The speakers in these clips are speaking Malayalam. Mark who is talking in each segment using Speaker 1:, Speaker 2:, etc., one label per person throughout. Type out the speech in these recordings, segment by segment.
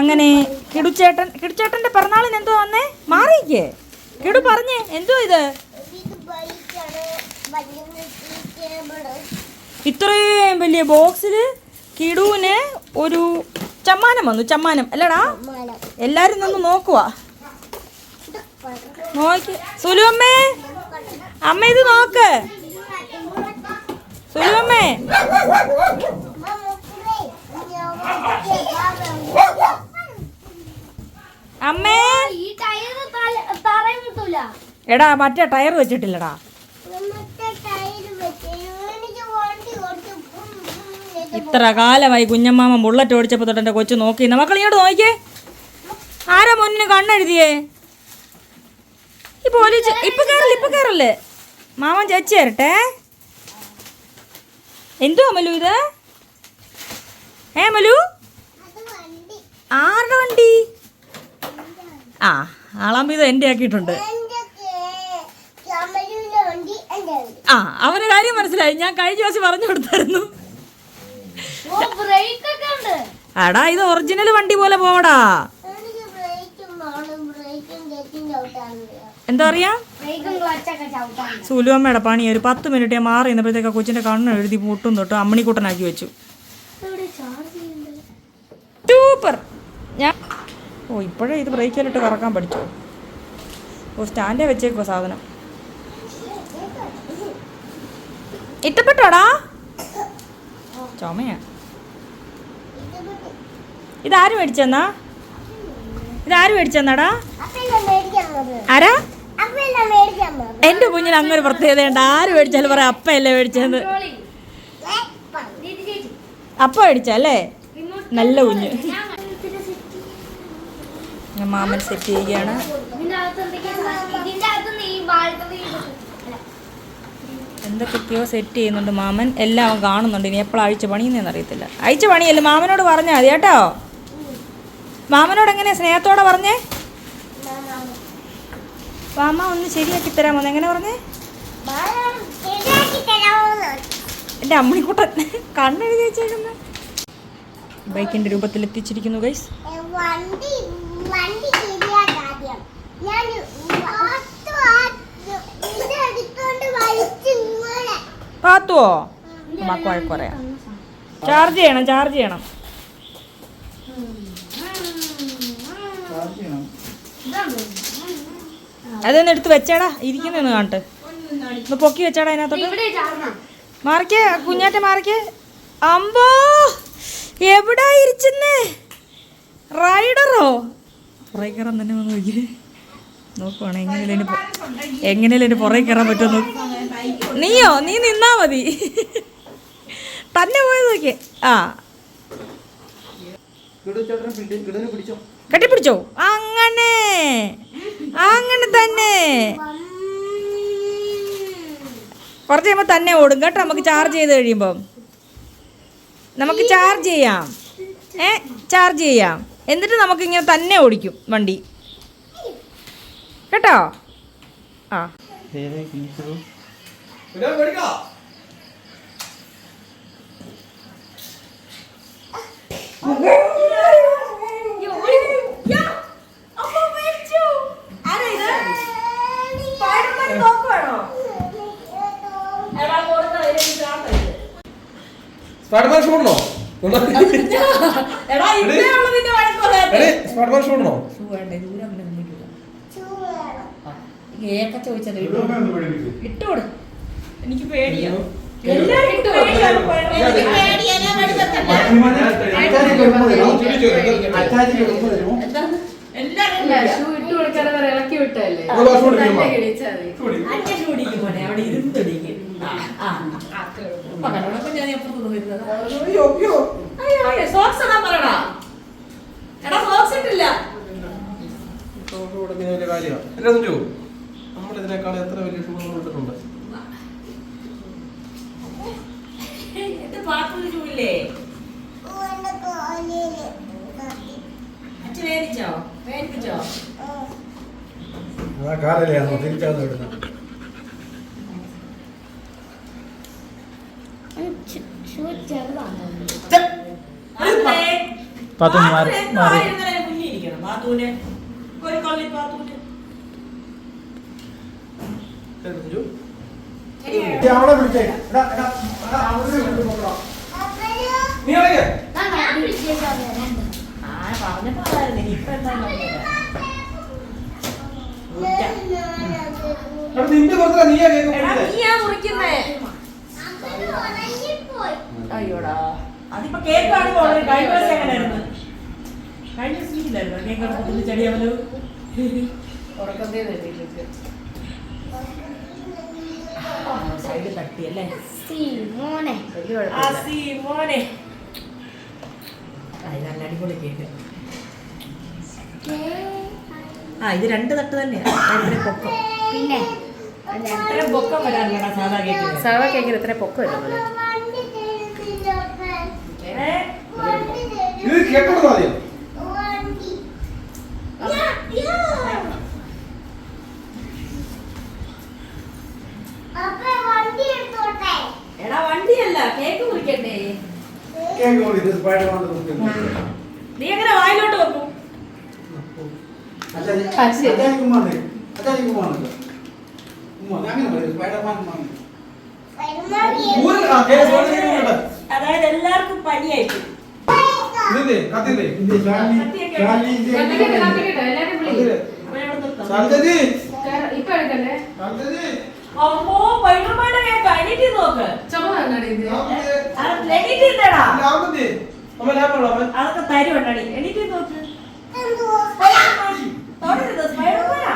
Speaker 1: അങ്ങനെ കിടുച്ചേട്ടൻ കിടുച്ചേട്ടന്റെ പിറന്നാളിന് എന്തോ വന്നേ? മാറിയിക്കേ കിടു പറഞ്ഞേ എന്തോ ഇത്? ഇത്രയും വലിയ ബോക്സിൽ കിടുവിന് ഒരു ചമ്മാനം വന്നു ചമ്മാനം. അല്ലടാ എല്ലാരും നിന്ന് നോക്കുവാ. നോക്കി. സുലു അമ്മേ അമ്മ ഇത് നോക്ക്. സുലു അമ്മേ. അമ്മേ. എടാ മറ്റേ ടയർ വെച്ചിട്ടില്ലടാ. ഇത്ര കാലമായി കുഞ്ഞമ്മാമ ബുള്ളറ്റ് ഓടിച്ചപ്പോൾ തൊട്ട് എന്റെ കൊച്ചു നോക്കി. മക്കൾ ഇങ്ങോട്ട് നോക്കിയേ ആരാ മുന്നിന് കണ്ണെഴുതിയേ? ഇപ്പൊ ഇപ്പൊ കേറല്ലേ ഇപ്പൊ കേറല്ലേ? മാമൻ ചേച്ചി തരട്ടെ എന്തോ മലു ഇത്? ഏ മലു? ആരുടെ വണ്ടി? ആ ആളാമ്പ് ഇത്
Speaker 2: എന്റെ ആക്കിയിട്ടുണ്ട്.
Speaker 1: ആ അവന് കാര്യം മനസ്സിലായി. ഞാൻ കഴിഞ്ഞ ദിവസം പറഞ്ഞു കൊടുത്തായിരുന്നു.
Speaker 2: ഉണ്ട്.
Speaker 1: ഇത് ഒറിജിനൽ വണ്ടി പോലെ പോവടാ. എന്താ പറയാ? സുലുവമ്മയുടെ പണി. ഒരു പത്ത് മിനിറ്റ് ഞാൻ മാറി നിന്നപ്പോഴത്തേക്ക് കൊച്ചിന്റെ കണ്ണ് എഴുതി മുട്ടും തൊട്ട് അമ്മണിക്കൂട്ടനാക്കി വെച്ചു. സൂപ്പർ ഞാൻ ഓ ഇപ്പോഴേ ഇത് ബ്രേക്കിലിട്ട് കറക്കാൻ പഠിച്ചോ? ഓ സ്റ്റാൻഡേ വെച്ചേക്കോ സാധനം. ഇഷ്ടപ്പെട്ടോടാ ചുമയാ. ഇതാര് മേടിച്ചെന്നാ? ഇതാര് മേടിച്ചെന്നാടാ? ആരാ? എന്റെ കുഞ്ഞിന് അങ്ങനെ ഒരു പ്രത്യേകതയുണ്ട്. ആര് മേടിച്ചാലും പറയാം അപ്പയല്ലേ മേടിച്ചത് അപ്പ മേടിച്ചല്ലേ? നല്ല കുഞ്ഞ്. മാമൻ സെറ്റ് ചെയ്യുകയാണ്. എന്തൊക്കെയോ സെറ്റ് ചെയ്യുന്നുണ്ട് മാമൻ. എല്ലാം കാണുന്നുണ്ട്. ഇനി എപ്പോഴും അഴിച്ച പണിയുന്നതെന്ന് അറിയത്തില്ല. അഴിച്ച പണിയല്ലേ? മാമനോട് പറഞ്ഞാൽ മതി കേട്ടോ. മാമനോട് എങ്ങനെ സ്നേഹത്തോടെ പറഞ്ഞേ? മാമ ഒന്ന് ശരിയാക്കി തരാമോ എങ്ങനെ പറഞ്ഞേ? എന്റെ അമ്മണിക്കുട്ടൻ. കണ്ണെഴുതി ബൈക്കിന്റെ രൂപത്തിൽ എത്തിച്ചിരിക്കുന്നു ഗൈസ്
Speaker 2: വണ്ടി ശരിയാക്കാദ്യം ഞാൻ
Speaker 1: പാത്തുവോ? അമ്മയ്ക്ക് വഴക്ക് പറയാം ചാർജ് ചെയ്യണം ചാർജ് ചെയ്യണം. അതൊന്ന് എടുത്ത് വെച്ചാടാ ഇരിക്കുന്നൊന്ന് കാണട്ടെ. ഒന്ന് പൊക്കി വെച്ചാടാ അതിനകത്തോട്ട്. മാറിക്കേ കുഞ്ഞാറ്റ മാറിക്കേ. അമ്പോ എവിടെ ഇരിച്ചെന്നേ? റൈഡറോ പുറകെ കയറാൻ തന്നെ വന്ന് നോക്കി നോക്കുവാണ് എങ്ങനെയല്ലേ എങ്ങനെയല്ലേ പുറകെ കയറാൻ പറ്റുമെന്ന്. നീയോ? നീ നിന്നാ മതി. തന്നെ പോയത് നോക്കിയേ. ആ.
Speaker 3: പിടിച്ചോ.
Speaker 1: കെട്ടിപ്പിടിച്ചോ? അങ്ങനെ. അങ്ങനെ തന്നെ. കുറച്ച് കഴിയുമ്പോൾ തന്നെ ഓടും. കേട്ടോ നമുക്ക് ചാർജ് ചെയ്ത് കഴിയുമ്പം. നമുക്ക് ചാർജ് ചെയ്യാം. ഏ? ചാർജ് ചെയ്യാം. എന്നിട്ട് നമുക്കിങ്ങനെ തന്നെ ഓടിക്കും വണ്ടി. കേട്ടോ? ആ.
Speaker 3: സ്പാർട്ട്മാൻ ഷൂ ഉണ്ടോ സ്പാർട്ട്മാൻ ഷൂ ഉണ്ടോ
Speaker 1: ഇട്ടോട് എനിക്ക് പേടിയാ.
Speaker 4: എല്ലാരും ഇട്ട് ഇളക്കി വിട്ടല്ലേ
Speaker 3: ഒരു വാഷ് കൊടുക്കുമ്പോ.
Speaker 4: തന്നെ കിഴിച്ചാ മതി.
Speaker 1: അവിടെ ഇരുന്നടിക്കും സോക്സ് ഇടാൻ പറയടാ. എടാ സോക്സ് ഇട്ടില്ല.
Speaker 3: ഇതിനേക്കാൾ എത്ര വലിയ ഷൂ നമ്മൾ ഇട്ടിട്ടുണ്ട്?
Speaker 1: ഇത് പാത്രം ചൂടില്ലേ
Speaker 2: എന്റെ
Speaker 5: പാത്തു മാറി മാറി. അവിടെ വിളിച്ചേ.
Speaker 3: നീ എടാ നിന്റെ പുറത്താ നീയാ
Speaker 1: മുറിക്കുന്നേ. അയ്യോടാ. അതിപ്പോ കേക്ക് ആണെങ്കിൽ ഓൾറെഡി കഴിഞ്ഞ ദിവസം എങ്ങനെയായിരുന്നു? കഴിഞ്ഞ ദിവസം ഇല്ലായിരുന്നു കേക്ക് എടുത്തിട്ട് ചെടിയാവലോ സൈഡ് തട്ടി അല്ലേ?
Speaker 2: മോനെ.
Speaker 1: നല്ല അടിപൊളി കേക്ക്. ആ ഇത് രണ്ട് തട്ട് തന്നെയാണ് പൊക്കം.
Speaker 2: പിന്നെ?
Speaker 1: ഇത്ര പൊക്കം വരാറില്ല സാധാ കേക്കിന്.
Speaker 4: സാധാ കേക്കിന് എത്ര പൊക്കം വരും മോനെ
Speaker 2: വണ്ടി തരുന്നില്ല
Speaker 1: ഏ?
Speaker 2: വണ്ടി
Speaker 3: ഇത് കേക്കണോ ആദ്യം
Speaker 2: വണ്ടി യാ, യാ. അപ്പ വണ്ടി എടുത്തോട്ടെ
Speaker 1: എടാ വണ്ടിയല്ല കേക്ക് മുറിക്കണ്ടേ?
Speaker 5: കേക്ക് സ്പൈഡർമാൻ കൊടുത്തു
Speaker 1: നീ എങ്ങനെ വായിലോട്ട് വെക്കും? അതായത് എല്ലാവർക്കും പനിയായിട്ട്
Speaker 4: ഇപ്പൊ എടുക്കല്ലേ
Speaker 1: അമ്മോ പൈനമാരുടെ കേക്ക് എണീറ്റ് നോക്ക്. എണീറ്റ്
Speaker 3: അമ്മ
Speaker 1: അതൊക്കെ തരുവണ്ടടി എണീറ്റ് നോക്ക്. തൊടരുത് സ്പൈഡർമാനാ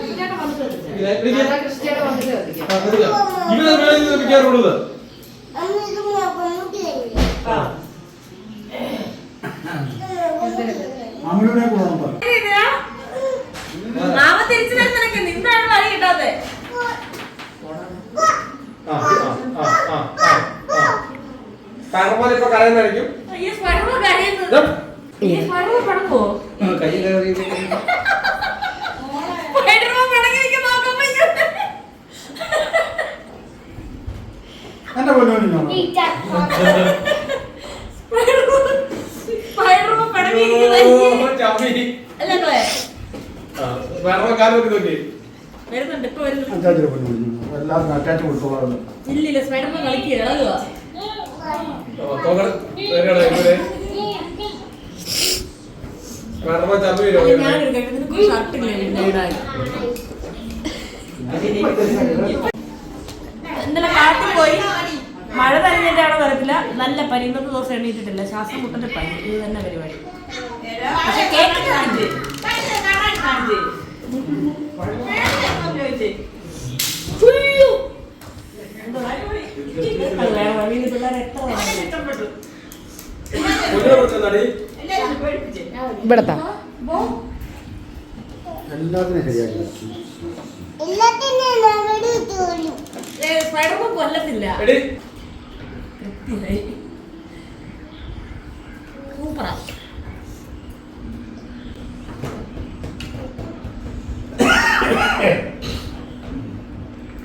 Speaker 1: ഇതിനൊക്കെ വന്നിട്ട് എടുക്ക്.
Speaker 4: അതാ ക്രിസ്ത്യാനോ വന്നിട്ട് കത്തിക്കാം
Speaker 3: ഇവിടെ വേണമെങ്കിൽ വെക്കാറുള്ളത്
Speaker 1: ആ.
Speaker 5: അമ്മയുടെ കൂടെ
Speaker 1: ഇതിനാ? മാമ തിരിച്ചു വരുന്നതൊക്കെ നിന്നാണ് വഴി കിട്ടാതെ
Speaker 3: ആ ആ ആ ആ ആ കാരണം ഇപ്പൊ കരയുന്നതായിരിക്കും
Speaker 1: ഈ സ്പൈഡർമാൻ കരയുന്നത്
Speaker 3: ഇതാ.
Speaker 1: ഈ സ്പൈഡർമാൻ പടങ്ങോ
Speaker 3: കൈ കയറി
Speaker 1: സ്പൈഡർമാൻ പടങ്ങി നിൽക്കുന്ന നോക്കുമ്പോ ഇങ്ങനെ.
Speaker 5: എന്റെ പൊന്നോണി
Speaker 1: സ്പൈഡർമാൻ സ്പൈഡർമാൻ പടങ്ങി നിൽക്കുന്ന അയ്യേ.
Speaker 3: ചമ്മി
Speaker 1: അല്ലേ നോയെ?
Speaker 3: വേറെ കാലം നോക്കി
Speaker 1: വരുന്നുണ്ട് ഇപ്പൊ വരുന്നുണ്ട്.
Speaker 5: എല്ലാവർക്കും അറ്റാച്ച് കൊടുത്തോളാം
Speaker 1: ഇല്ലില്ല സ്പൈഡർമാൻ കളിക്കുക ഇന്നലെ കാട്ടിൽ പോയി മഴ നനഞ്ഞിട്ടാണോ വരത്തില്ല. നല്ല പനി ഇന്നത്തെ ദിവസം എണീറ്റിട്ടില്ല. ശ്വാസം മുട്ടന്റെ പനി. ഇത് തന്നെ പരിപാടി. പക്ഷെ കേക്ക് കാണിച്ച്. കാണിച്ച്. ഉയ്യോ. എന്തോ അടിപൊളി. അത് വേണം. വീട്ടിൽ പിള്ളേരെ എത്ര വേണം ഇഷ്ടപ്പെട്ടു
Speaker 3: കുഞ്ഞിനെ കുറിച്ച് നടി
Speaker 1: എല്ലാവരും പേടിപ്പിച്ചേ
Speaker 4: ഇവിടത്താ.
Speaker 5: എല്ലാത്തിനും ശരിയാക്കി
Speaker 1: കൊല്ലത്തില്ല. സൂപ്പറാ.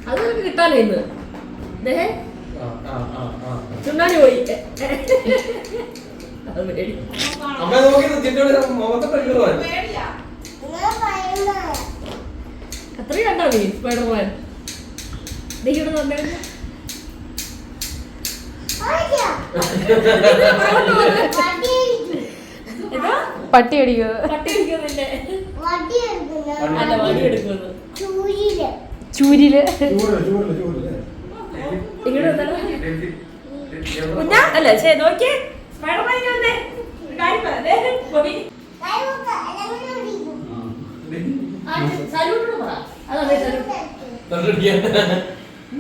Speaker 1: അത് കിട്ടാലോ ഇന്ന് ചുണ്ണാനി പോയി
Speaker 3: അമ്മ നോക്കി ചിറ്റോട് മുഖത്തെ പരിഗണന
Speaker 1: അത്രയും കണ്ടോ നീ സ്പൈഡർമാൻ നീ ഇവിടെ. ഏതാ
Speaker 4: പട്ടി
Speaker 2: വടി ചൂരിൽ.
Speaker 4: ചൂരിൽ
Speaker 5: ചൂട് ചൂട് ചൂട്
Speaker 1: ഇവിടെ വന്നോ. കുഞ്ഞാ അല്ല ശരി നോക്കിയേ.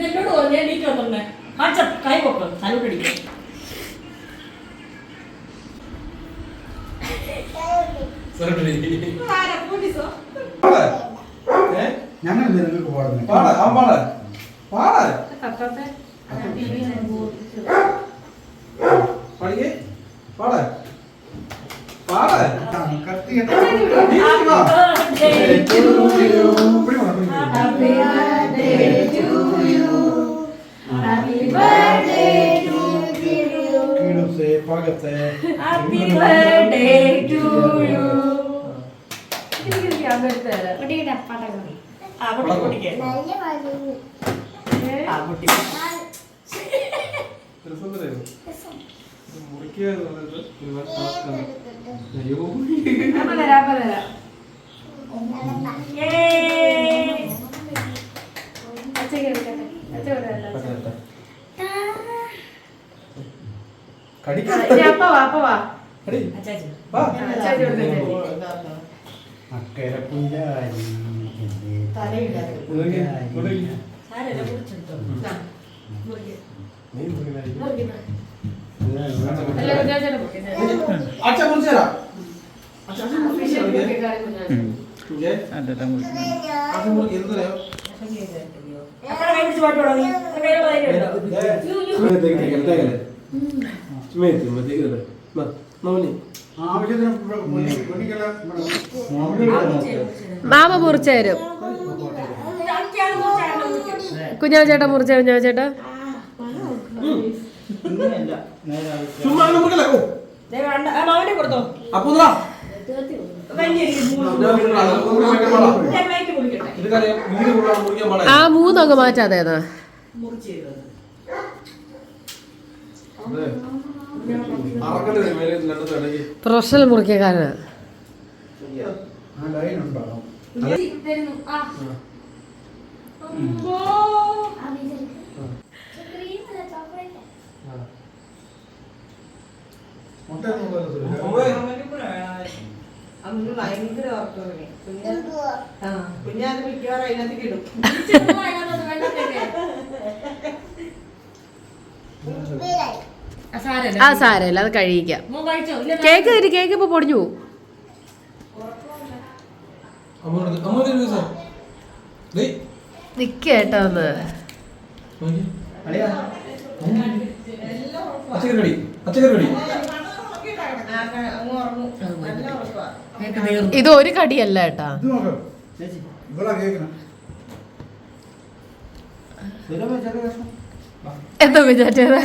Speaker 1: എന്നോട് പറഞ്ഞു നീറ്റ് വന്നേ കൈ പൊക്ക്. സലൂട്ട് അടിക്കും.
Speaker 5: ഞങ്ങൾ
Speaker 3: പാടാ പാട. പാട. പഠിക്കേ പാട. പാട.
Speaker 5: കത്തി
Speaker 1: ഭാഗത്തെ ഹാപ്പി
Speaker 5: ബർത്ത്ഡേ ടു
Speaker 1: യു അവിടെ കുടിക്കാൻ ആ
Speaker 3: കുട്ടി രസമുണ്ടല്ലോ? മുറിക്കുക എന്ന് പറയുന്നത് ഒരുപാട്
Speaker 2: ടാസ്ക്കാണ്
Speaker 3: അയ്യോ.
Speaker 4: അപ്പൊ തരാം അപ്പൊ തരാം
Speaker 5: അക്കരപ്പുഞ്ചാരി തലയില്ല
Speaker 4: മാമ
Speaker 1: മുറിച്ചേരും കുഞ്ഞാവ്
Speaker 4: ചേട്ടാ മുറിച്ചേ
Speaker 1: കുഞ്ഞാവ് ചേട്ടാ ആ
Speaker 4: മൂന്നൊക്കെ
Speaker 3: മാറ്റാതേതാ
Speaker 4: പ്രൊഫഷണൽ മുറിക്കാരനാ.
Speaker 5: ആ
Speaker 1: അമ്മ
Speaker 6: ആ കുഞ്ഞാത്
Speaker 4: അത് കഴിയിക്കാം. കേക്ക് തരും കേക്ക് ഇപ്പൊ പൊടിഞ്ഞു
Speaker 3: നിക്കേട്ടോ
Speaker 5: അത്
Speaker 3: പച്ചക്കറി കടി പച്ചക്കറി കടി
Speaker 4: ഇത് ഒരു കടിയല്ല
Speaker 5: ഏട്ടാ.
Speaker 4: എന്താ വിചാരിച്ചത്?